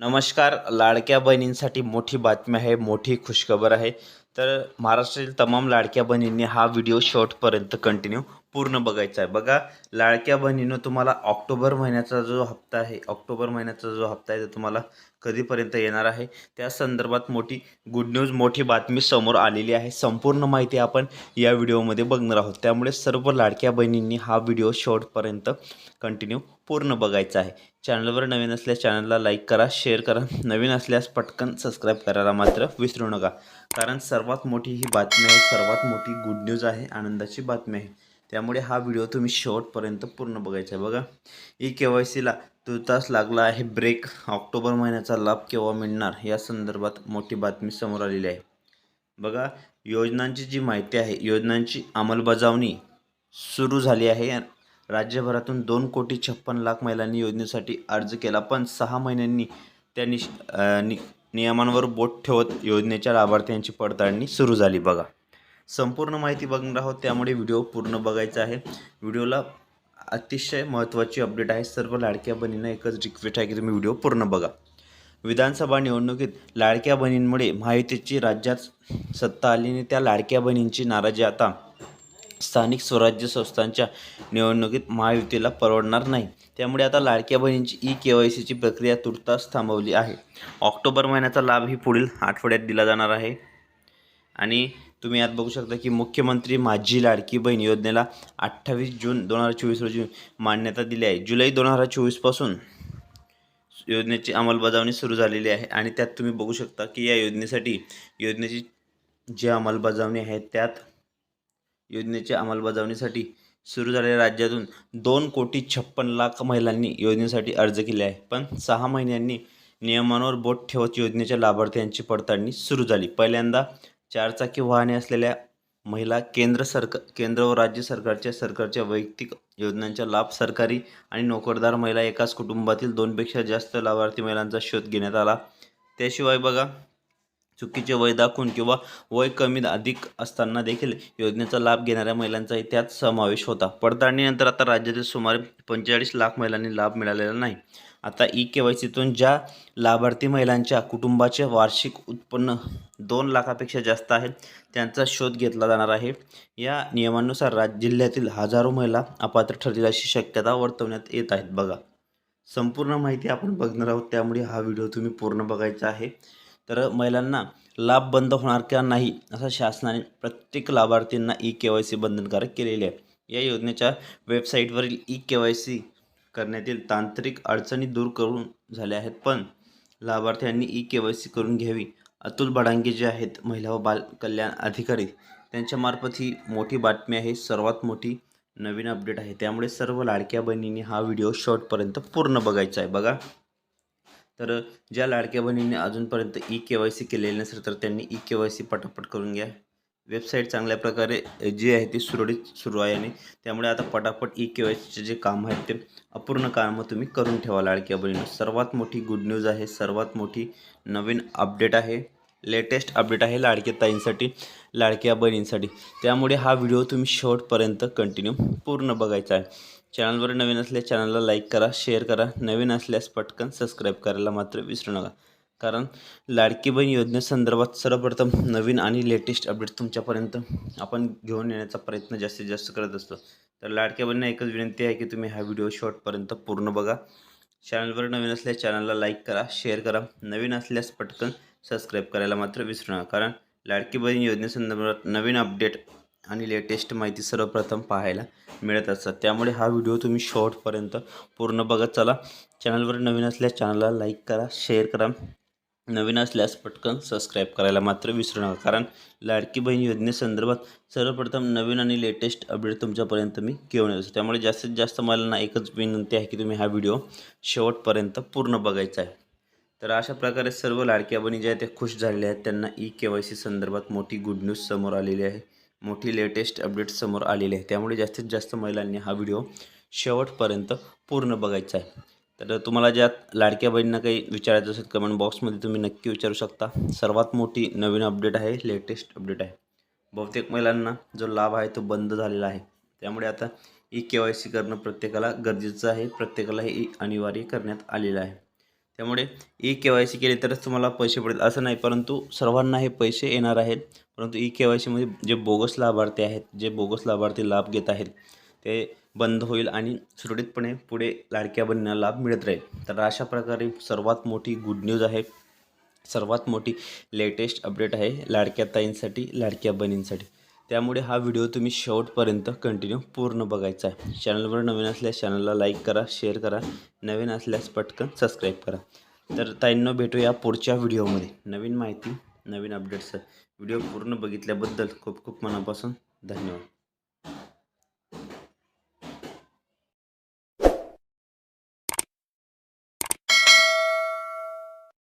नमस्कार लाडक्या बहिणींसाठी मोठी बातमी आहे मोठी खुशखबर आहे. तर महाराष्ट्रातील तमाम लाडक्या बहिणींनी हा व्हिडिओ शॉर्टपर्यंत कंटिन्यू पूर्ण बघायचा आहे. बघा लाडक्या बहिणीनं तुम्हाला ऑक्टोबर महिन्याचा जो हप्ता आहे ऑक्टोबर महिन्याचा जो हप्ता आहे तो तुम्हाला कधीपर्यंत येणार आहे? त्या संदर्भात मोठी गुड न्यूज मोठी बातमी समोर आलेली आहे. संपूर्ण माहिती आपण या व्हिडिओमध्ये बघणार आहोत. त्यामुळे सर्व लाडक्या बहिणींनी हा व्हिडिओ शेवटपर्यंत कंटिन्यू पूर्ण बघायचा आहे. चॅनलवर नवीन असल्यास चॅनलला लाईक करा शेअर करा. नवीन असल्यास पटकन सबस्क्राईब करायला मात्र विसरू नका. कारण सर्वात मोठी ही बातमी आहे सर्वात मोठी गुड न्यूज आहे आनंदाची बातमी आहे. त्यामुळे हा व्हिडिओ तुम्ही शेवटपर्यंत पूर्ण बघायचा आहे. बघा ई के वाय सीला तुर्तास लागला आहे. ब्रेक ऑक्टोबर महिन्याचा लाभ केव्हा मिळणार? या संदर्भात मोठी बातमी समोर आलेली आहे. बघा योजनांची जी माहिती आहे योजनांची अंमलबजावणी सुरू झाली आहे. राज्यभरातून दोन कोटी छप्पन लाख महिलांनी योजनेसाठी अर्ज केला पण सहा महिन्यांनी त्या निश नि नियमांवर बोट ठेवत योजनेच्या लाभार्थ्यांची पडताळणी सुरू झाली. बघा संपूर्ण माहिती बघणार आहोत त्यामुळे व्हिडिओ पूर्ण बघायचा आहे. व्हिडिओला अतिशय महत्त्वाची अपडेट आहे. सर्व लाडक्या बहिणींना एकच रिक्वेस्ट आहे की तुम्ही व्हिडिओ पूर्ण बघा. विधानसभा निवडणुकीत लाडक्या बहिणींमुळे महायुतीची राज्यात सत्ता आली आणि त्या लाडक्या बहिणींची नाराजी आता स्थानिक स्वराज्य संस्थांच्या निवडणुकीत महायुतीला परवडणार नाही. त्यामुळे आता लाडक्या बहिणींची ई के वाय सीची प्रक्रिया तुर्तास थांबवली आहे. ऑक्टोबर महिन्याचा लाभ ही पुढील आठवड्यात दिला जाणार आहे. आणि तुम्ही यात बघू शकता की मुख्यमंत्री माझी लाडकी बहीण योजनेला अठ्ठावीस जून दोन हजार चोवीस रोजी मान्यता दिली आहे. जुलै दोन हजार चोवीसपासून योजनेची अंमलबजावणी सुरू झालेली आहे. आणि त्यात तुम्ही बघू शकता की या योजनेसाठी योजनेची जी अंमलबजावणी आहे त्यात योजनेच्या अंमलबजावणीसाठी सुरू झालेल्या राज्यातून दोन कोटी छप्पन लाख महिलांनी योजनेसाठी अर्ज केले आहे पण सहा महिन्यांनी नियमांवर बोट ठेवत योजनेच्या लाभार्थ्यांची पडताळणी सुरू झाली. पहिल्यांदा चारचाकी वाहने असलेल्या महिला केंद्र सरकार केंद्र व राज्य सरकारच्या सरकारच्या वैयक्तिक योजनांचा लाभ सरकारी आणि नोकरदार महिला एकाच कुटुंबातील दोनपेक्षा जास्त लाभार्थी महिलांचा शोध घेण्यात आला. त्याशिवाय बघा चुकीचे वय दाखवून किंवा वय कमी अधिक असताना देखील योजनेचा लाभ घेणाऱ्या महिलांचाही त्यात समावेश होता. पडताळणीनंतर आता राज्यातील सुमारे पंचेचाळीस लाख महिलांनी लाभ मिळालेला नाही. आता ई के वाय सीतून ज्या लाभार्थी महिलांच्या कुटुंबाचे वार्षिक उत्पन्न दोन लाखापेक्षा जास्त आहे. त्यांचा शोध घेतला जाणार आहे. या नियमानुसार राज्य जिल्ह्यातील हजारो महिला अपात्र ठरतील अशी शक्यता वर्तवण्यात येत आहेत. बघा. संपूर्ण माहिती आपण बघणार आहोत. त्यामुळे हा व्हिडिओ तुम्ही पूर्ण बघायचा आहे. तर महिलांना लाभ बंद होणार किंवा नाही असं शासनाने प्रत्येक लाभार्थींना ई के वाय सी बंधनकारक केलेले आहे. या योजनेच्या वेबसाईटवरील ई के वाय सी करण्यातील तांत्रिक अडचणी दूर करून झाल्या आहेत. पण लाभार्थ्यांनी ई के वाय सी करून घ्यावी अतुल बडांगे जे आहेत महिला व बाल कल्याण अधिकारी त्यांच्यामार्फत ही मोठी बातमी आहे. सर्वात मोठी नवीन अपडेट आहे. त्यामुळे सर्व लाडक्या बहिणींनी हा व्हिडिओ शॉर्टपर्यंत पूर्ण बघायचा आहे. बघा. तर ज्या लाडक्या बहिणींनी अजूनपर्यंत ई के वाय सी केलेली नसेल तर त्यांनी ई के वाय सी पटापट करून घ्या. वेबसाईट चांगल्या प्रकारे जी आहे ती सुरळीत सुरू आहे आणि त्यामुळे आता पटापट ई के वाय सीचे जे काम आहेत ते अपूर्ण कामं तुम्ही करून ठेवा लाडक्या बहिणी सर्वात मोठी गुड न्यूज आहे सर्वात मोठी नवीन अपडेट आहे लेटेस्ट अपडेट आहे लाडक्या ताईंसाठी लाडक्या बहिणींसाठी. त्यामुळे हा व्हिडिओ तुम्ही शेवटपर्यंत कंटिन्यू पूर्ण बघायचा आहे. चॅनलवर नवीन असल्यास चॅनलला लाईक करा शेअर करा. नवीन असल्यास पटकन सबस्क्राईब करायला मात्र विसरू नका. कारण लाडकी बहीण योजनेसंदर्भात सर्वप्रथम नवीन आणि लेटेस्ट अपडेट तुमच्यापर्यंत आपण घेऊन येण्याचा प्रयत्न जास्तीत जास्त करत असतो. तर लाडक्या बहिणींना एकच विनंती आहे की तुम्ही हा व्हिडिओ शॉर्टपर्यंत पूर्ण बघा. चॅनलवर नवीन असल्यास चॅनलला लाईक करा शेअर करा. नवीन असल्यास पटकन सबस्क्राईब करायला मात्र विसरू नका. कारण लाडकी बहीण योजनेसंदर्भात नवीन अपडेट आणि लेटेस्ट माहिती सर्वप्रथम पाहायला मिळत असतात. त्यामुळे हा व्हिडिओ तुम्ही शॉर्टपर्यंत पूर्ण बघत चला. चॅनलवर नवीन असल्यास चॅनलला लाईक करा शेअर करा. नवीन असल्यास पटकन सबस्क्राईब करायला मात्र विसरू नका. कारण लाडकी बहीण योजनेसंदर्भात सर्वप्रथम नवीन आणि लेटेस्ट अपडेट तुमच्यापर्यंत मी घेऊन येतो. त्यामुळे जास्तीत जास्त मला ना एकच विनंती आहे की तुम्ही हा व्हिडिओ शेवटपर्यंत पूर्ण बघायचा आहे. तर अशा प्रकारे सर्व लाडक्या बहिणी ज्या आहेत त्या खुश झालेल्या आहेत. त्यांना ई के वाय सी संदर्भात मोठी गुड न्यूज समोर आलेली आहे. मोठी लेटेस्ट अपडेट समोर आलेली आहे. त्यामुळे जास्तीत जास्त महिलांनी हा व्हिडिओ शेवटपर्यंत पूर्ण बघायचा आहे. तर तुम्हाला ज्यात लाडक्या बहिणींना काही विचारायचं असेल कमेंट बॉक्समध्ये तुम्ही नक्की विचारू शकता. सर्वात मोठी नवीन अपडेट आहे लेटेस्ट अपडेट आहे. बहुतेक महिलांना जो लाभ आहे तो बंद झालेला आहे. त्यामुळे आता ई के वाय सी करणं प्रत्येकाला गरजेचं आहे प्रत्येकाला हे अनिवार्य करण्यात आलेलं आहे. त्यामुळे ई के वाय सी केली तरच तुम्हाला पैसे पडेल असं नाही. परंतु सर्वांना हे पैसे येणार आहेत. परंतु ई के वाय सीमध्ये जे बोगस लाभार्थी आहेत जे बोगस लाभार्थी लाभ घेत आहेत ते बंद होईल आणि सुरळीतपणे पुढे लाडक्या बहिणींना लाभ मिळत राहील. तर अशा प्रकारे सर्वात मोठी गुड न्यूज आहे. सर्वात मोठी लेटेस्ट अपडेट आहे लाडक्या ताईंसाठी लाडक्या बहिणींसाठी. त्यामुळे हा व्हिडिओ तुम्ही शेवटपर्यंत कंटिन्यू पूर्ण बघायचा आहे. चॅनलवर नवीन असल्यास चॅनलला लाईक करा शेअर करा. नवीन असल्यास पटकन सबस्क्राईब करा. तर ताईंनो भेटूया पुढच्या व्हिडिओमध्ये नवीन माहिती नवीन अपडेट्स व्हिडिओ पूर्ण बघितल्याबद्दल खूप खूप मनापासून धन्यवाद.